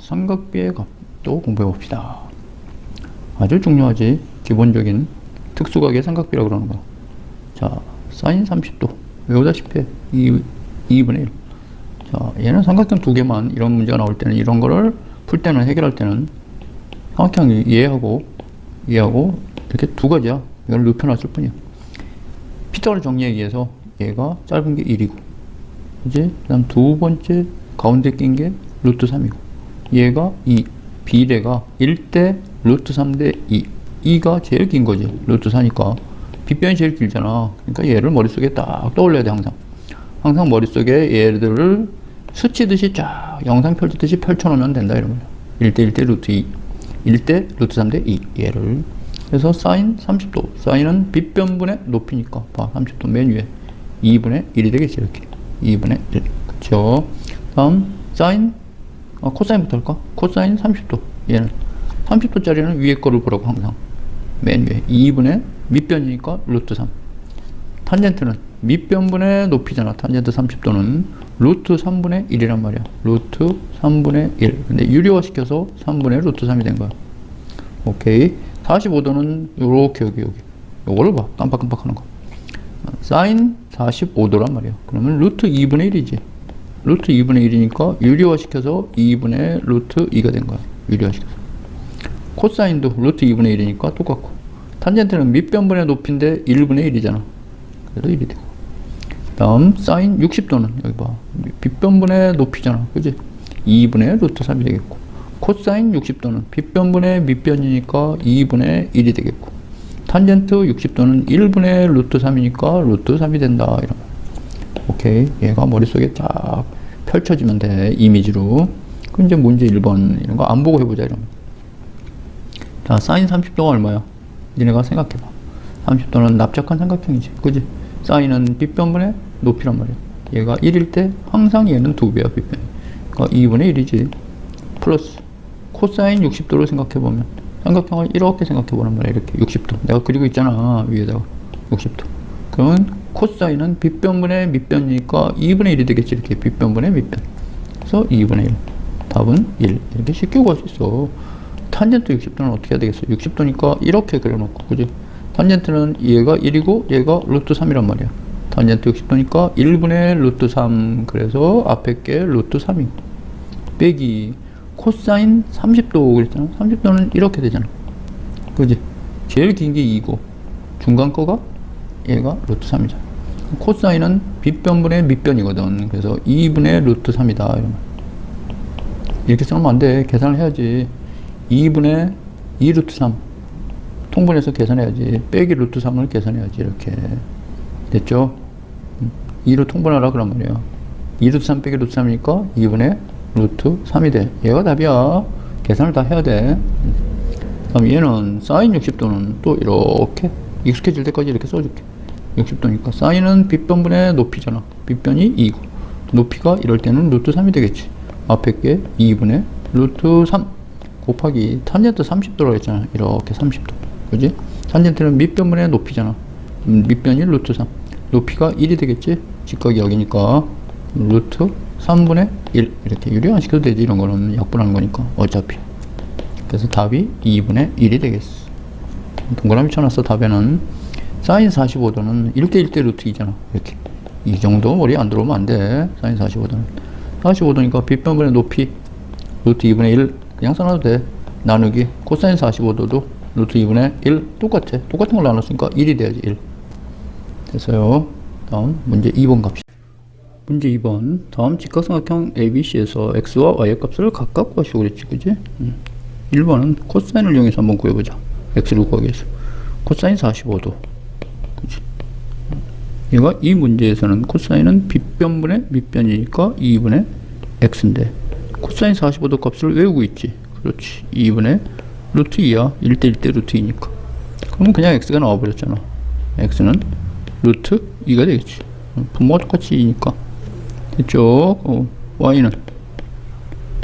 삼각비의 값도 공부해 봅시다. 아주 중요하지. 기본적인 특수각의 삼각비라고 그러는 거. 자, 사인 30도. 외우다시피 2, 2분의 1. 자, 얘는 삼각형 두 개만 이런 문제가 나올 때는 이런 거를 풀 때는 해결할 때는 삼각형 이해하고 이해하고 이렇게 두 가지야. 이걸 눕혀놨을 뿐이야. 피타고라 정리에 의해서 얘가 짧은 게 1이고 이제 그다음 두 번째 가운데 낀 게 루트 3이고 얘가 2 비례가 1대 루트 3대 2 2가 제일 긴 거지 루트 4니까. 빗변이 제일 길잖아. 그러니까 얘를 머릿속에 딱 떠올려야 돼 항상. 항상 머릿속에 얘들을 스치듯이 쫙 영상 펼치듯이 펼쳐놓으면 된다 거야 1대 1대 루트 2 1대 루트 3대 2 얘를. 그래서 사인 30도. 사인은 빗변분의 높이니까. 봐 30도 맨 위에. 2분의 1이 되겠지 이렇게. 2분의 1 그쵸? 다음 사인 아, 코사인부터 할까? 코사인 30도. 얘는 30도짜리는 위에 거를 보라고 항상. 맨 위에. 2분의 밑변이니까 루트 3 탄젠트는 밑변분의 높이잖아. 탄젠트 30도는 루트 3분의 1이란 말이야. 루트 3분의 1 근데 유리화 시켜서 3분의 루트 3이 된 거야. 오케이. 45도는 요렇게 여기 여기. 요거를 봐. 깜빡깜빡 하는 거. 사인 45도란 말이야. 그러면 루트 2분의 1이지 루트 2분의 1이니까 유리화 시켜서 2분의 루트 2가 된 거야. 유리화 시켜서. 코사인도 루트 2분의 1이니까 똑같고. 탄젠트는 밑변분의 높이인데 1분의 1이잖아. 그래서 1이 되고. 다음 사인 60도는 여기 봐. 빗변분의 높이잖아. 그지? 2분의 루트 3이 되겠고. 코사인 60도는 빗변분의 밑변이니까 2분의 1이 되겠고. 탄젠트 60도는 1분의 루트 3이니까 루트 3이 된다. 이런 거. 오케이. 얘가 머릿속에 쫙 펼쳐지면 돼 이미지로. 그럼 이제 문제 1번 이런 거 안 보고 해보자 이러면. 자 사인 30도가 얼마야? 니네가 생각해봐. 30도는 납작한 삼각형이지. 그지? 사인은 빗변분의 높이란 말이야. 얘가 1일 때 항상 얘는 2배야 빗변이. 그러니까 2분의 1이지. 플러스 코사인 60도로 생각해보면 삼각형을 이렇게 생각해보란 말이야 이렇게 60도. 내가 그리고 있잖아 위에다가 60도. 그러면 코사인은 빗변분의 밑변이니까 2분의 1이 되겠지 이렇게. 빗변분의 밑변. 그래서 2분의 1 답은 1 이렇게 쉽게 구할 수 있어. 탄젠트 60도는 어떻게 해야 되겠어? 60도니까 이렇게 그려놓고 그지? 탄젠트는 얘가 1이고 얘가 루트 3이란 말이야. 탄젠트 60도니까 1분의 루트 3 그래서 앞에 게 루트 3이. 빼기. 코사인 30도 그랬잖아. 30도는 이렇게 되잖아. 그지? 제일 긴 게 2고. 중간 거가 얘가 루트 3이잖아 코사인은 빗변분의 밑변이거든. 그래서 2분의 루트 3이다. 이러면 이렇게 써놓으면 안 돼. 계산을 해야지. 2분의 2 루트 3 통분해서 계산해야지. 빼기 루트 3을 계산해야지. 이렇게. 됐죠? 2로 통분하라 그런 말이야 2 루트 3 빼기 루트 3이니까 2분의 루트 3이 돼. 얘가 답이야. 계산을 다 해야 돼. 그럼 얘는 사인 60도는 또 이렇게 익숙해질 때까지 이렇게 써줄게 60도니까. 사인은 빗변분의 높이잖아. 빗변이 2고 높이가 이럴 때는 루트 3이 되겠지. 앞에 게 2분의 루트 3 곱하기 탄젠트 30도라고 했잖아. 이렇게 30도. 그지? 탄젠트는 밑변분의 높이잖아. 음, 밑변이 루트 3 높이가 1이 되겠지? 직각이 여기니까 루트 3분의 1 이렇게 유리 안 시켜도 되지. 이런 거는 약분하는 거니까. 어차피. 그래서 답이 2분의 1이 되겠어. 동그라미 쳐놨어 답에는 사인 45도는 1대 1대 루트 2잖아. 이렇게 이 정도 머리 안 들어오면 안 돼. 사인 45도는. 45도니까 빗변분의 높이 루트 2분의 1 그냥 써놔도 돼. 나누기 코사인 45도도 루트 2분의 1 똑같아. 똑같은 걸 나눴으니까 1이 돼야지 1 됐어요. 다음 문제 2번 갑시다. 문제 2번. 다음 직각삼각형 ABC에서 x와 y의 값을 각각 구하시오 그랬지 그지? 음. 1번은 코사인을 이용해서 한번 구해보자. X를 구하기 위해서. 코사인 45도 그지 얘가 이 문제에서는 코사인은 빗변분의 밑변이니까 2분의 x인데 코사인 45도 값을 외우고 있지. 그렇지. 2분의 루트 2야. 1대 1대 루트 2니까. 그러면 그냥 x가 나와버렸잖아. X는 루트 2가 되겠지. 분모가 똑같이 2니까. 됐죠 어, y는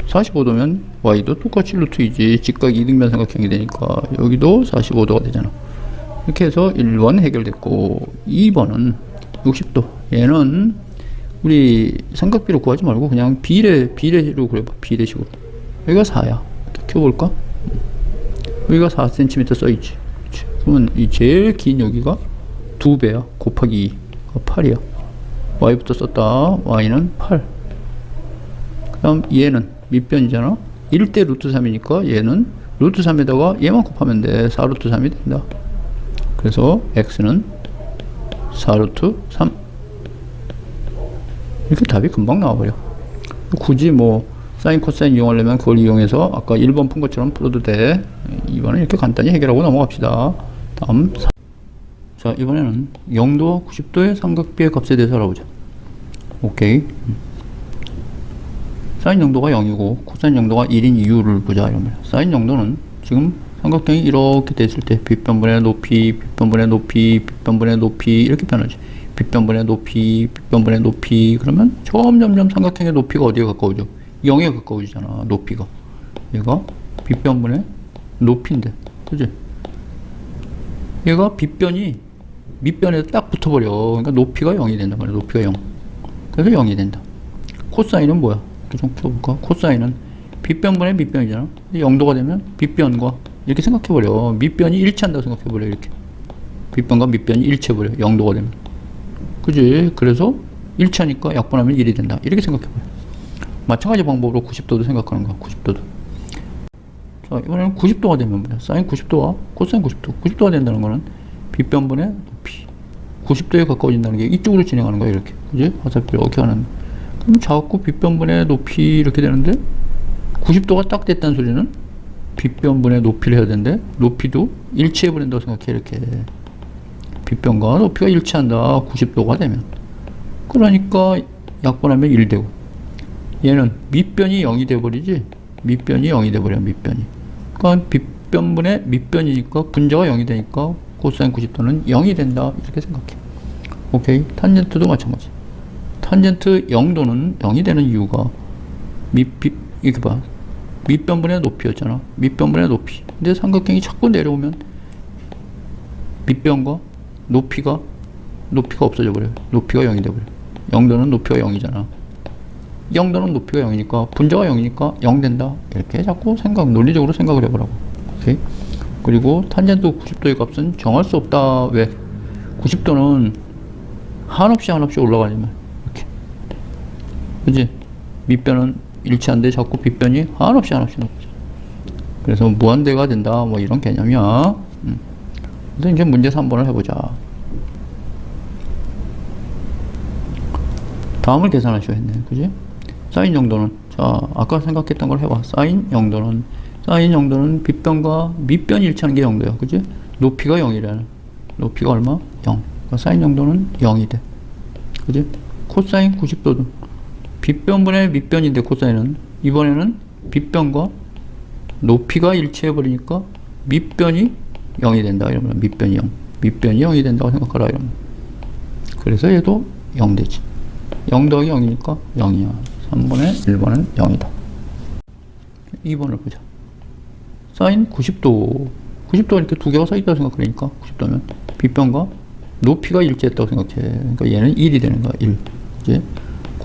45도면 y도 똑같이 루트 2지. 직각 이등변 삼각형이 되니까 여기도 45도가 되잖아. 이렇게 해서 1번 해결됐고 2번은 60도 얘는 우리 삼각비로 구하지 말고 그냥 비례 비례로 그려봐 비례식으로 여기가 4야. 켜볼까? 여기가 4cm 써있지. 그치. 그러면 이 제일 긴 여기가 2배야. 곱하기 2. 8이야. y부터 썼다. y는 8. 그 다음 얘는 밑변이잖아. 1대 루트 3이니까 얘는 루트 3에다가 얘만 곱하면 돼. 4 루트 3이 된다. 그래서 x는 4 루트 3. 이렇게 답이 금방 나와버려. 굳이 뭐 사인 코사인 이용하려면 그걸 이용해서 아까 1번 푼 것처럼 풀어도 돼. 2번은 이렇게 간단히 해결하고 넘어갑시다. 다음 사- 자 이번에는 0도와 90도의 삼각비의 값에 대해서 알아보자. 오케이. 음. 사인 0도가 0이고 코사인 0도가 1인 이유를 보자 말이야. 사인 0도는 지금 삼각형이 이렇게 됐을 때 빗변분의 높이, 빗변분의 높이, 빗변분의 높이 이렇게 변하지. 빗변분의 높이, 빗변분의 높이 그러면 점점점 삼각형의 높이가 어디에 가까워져? 0에 가까워지잖아. 높이가. 얘가 빗변분의 높이인데, 그지? 얘가 빗변이 밑변에 딱 붙어버려. 그러니까 높이가 0이 된단 말이야. 높이가 0. 그래서 0이 된다. 코사인은 뭐야? 이렇게 좀 풀어볼까? 코사인은 빗변분의 밑변이잖아. 0도가 되면 빗변과 이렇게 생각해버려. 밑변이 일치한다고 생각해버려. 이렇게. 빗변과 밑변이 일치해버려. 0도가 되면. 그지? 그래서 일치하니까 약분하면 1이 된다. 이렇게 생각해버려. 마찬가지 방법으로 90도도 생각하는 거야. 90도도. 자, 이번에는 90도가 되면 뭐야? 사인 90도와 코사인 90도. 90도가 된다는 거는 빗변분의 높이. 90도에 가까워진다는 게 이쪽으로 진행하는 거야. 이렇게. 그지? 화살표 이렇게 하는. 그럼 자꾸 빗변분의 높이 이렇게 되는데 90도가 딱 됐다는 소리는 빗변분의 높이를 해야 되는데 높이도 일치해 버린다고 생각해 이렇게. 빗변과 높이가 일치한다. 90도가 되면. 그러니까 약분하면 1 되고. 얘는 밑변이 0이 돼 버리지 밑변이 0이 돼 버려 밑변이. 그러니까 빗변분의 밑변이니까 분자가 0이 되니까 코사인 90도는 0이 된다 이렇게 생각해. 오케이? 탄젠트도 마찬가지. 탄젠트 0도는 0이 되는 이유가 밑, 밑 이렇게 봐 밑변분의 높이였잖아. 밑변분의 높이. 근데 삼각형이 자꾸 내려오면 밑변과 높이가 높이가 없어져 버려요. 높이가 0이 돼 버려요. 0도는 높이가 0이잖아. 0도는 높이가 0이니까 분자가 0이니까 0 된다. 이렇게 자꾸 생각 논리적으로 생각을 해 보라고. 오케이? 그리고 탄젠트 90도의 값은 정할 수 없다. 왜? 90도는 한없이 한없이 올라가지만. 이렇게. 그지? 밑변은 일치한데 자꾸 빗변이 한없이 한없이 높죠 그래서 무한대가 된다. 뭐 이런 개념이야. 음. 그래서 이제 문제 3번을 해보자. 다음을 계산하셔야 했네. 그지? 사인 정도는. 자 아까 생각했던 걸 해봐. 사인 정도는. 사인 정도는 빗변과 밑변이 일치하는 게 정도야. 그지? 높이가 0이라는 높이가 얼마? 0 그러니까 사인 정도는 0이 돼. 그지? 코사인 90도도 빗변분의 밑변인데 코사인은 이번에는 빗변과 높이가 일치해 버리니까 밑변이 0이 된다 이러면 밑변이 0 밑변이 0이 된다고 생각하라 이러면. 그래서 얘도 0 되지. 0 더하기 0이니까 0이야. 3번에 1번은 0이다. 2번을 보자. 사인 90도. 90도 이렇게 두 개가 서 있다고 생각하니까 90도면 빗변과 높이가 일치했다고 생각해. 그러니까 얘는 1이 되는 거야 1 이제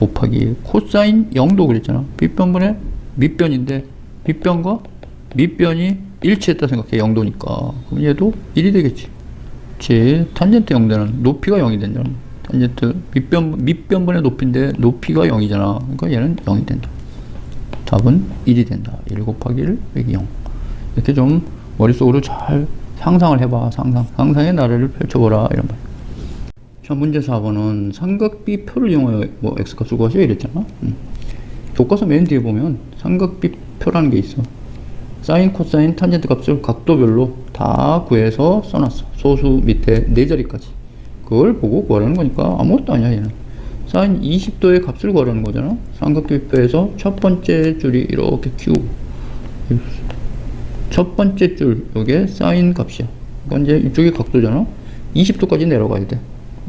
곱하기 코사인 0도 그랬잖아. 빗변분의 밑변인데 빗변과 밑변이 일치했다 생각해 0도니까. 그럼 얘도 1이 되겠지. 제 탄젠트 0되는 높이가 0이 된다. 탄젠트 밑변, 밑변분의 높이인데 높이가 0이잖아. 그러니까 얘는 0이 된다. 답은 1이 된다. 1 곱하기 1 빼기 0 이렇게 좀 머릿속으로 잘 상상을 해봐. 상상. 상상의 나래를 펼쳐보라. 이런 말 자, 문제 4번은 삼각비 표를 이용하여 뭐 x값을 구하시오 이랬잖아. 음. 교과서 맨 뒤에 보면 삼각비 표라는 게 있어. 사인, 코사인, 탄젠트 값을 각도별로 다 구해서 써놨어. 소수 밑에 네 자리까지. 그걸 보고 구하라는 거니까 아무것도 아니야 얘는. 사인 20도의 값을 구하라는 거잖아. 삼각비표에서 첫 번째 줄이 이렇게 키우고 첫 번째 줄 요게 사인 값이야. 그러니까 이제 이쪽이 각도잖아. 20도까지 내려가야 돼.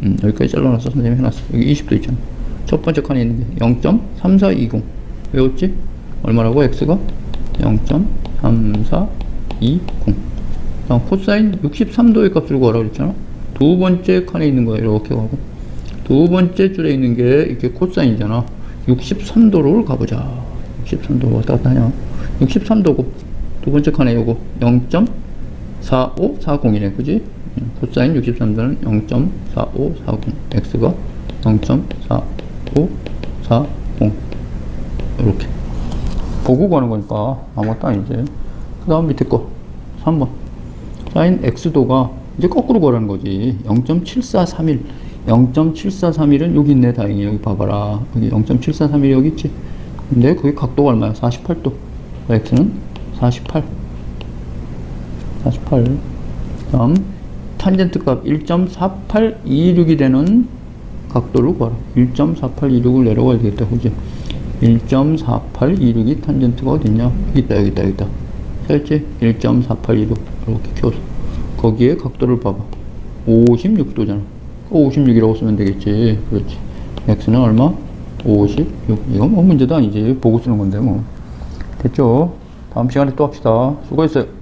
음, 여기까지 잘라놨어. 선생님이 해놨어. 여기 20도 있잖아. 첫 번째 칸에 있는 게 0.3420. 외웠지? 얼마라고? x가 0.3420. 다음 코사인 63도의 값을 구하라고 그랬잖아. 두 번째 칸에 있는 거야. 이렇게 가고. 두 번째 줄에 있는 게 이렇게 코사인이잖아. 63도를 가보자. 63도 왔다 갔다 하냐? 63도고 두 번째 칸에 요거 0.4540이네 그지? 음, 코사인 63도는 0.4540 x가 0.4540 이렇게. 보고 가는 거니까 아무것도 아니지. 그 다음 밑에 거 3번. 사인 x도가 이제 거꾸로 거라는 거지. 0.7431 0.7431은 여기 있네 다행히. 여기 봐봐라. 여기 0.7431이 여기 있지. 근데 그게 각도가 얼마야? 48도. x는 48 48 다음 탄젠트 값 1.4826이 되는 각도를 구하라 1.4826을 내려가야 되겠다. 그지? 1.4826이 탄젠트가 어딨냐? 있다 여기 있다 여기 있다. 살지? 1.4826 이렇게 켜서. 거기에 각도를 봐봐. 56도잖아. 56이라고 쓰면 되겠지. 그렇지? x는 얼마? 56 이건 뭐 문제도 아니지. 보고 쓰는 건데 뭐. 됐죠? 다음 시간에 또 합시다. 수고했어요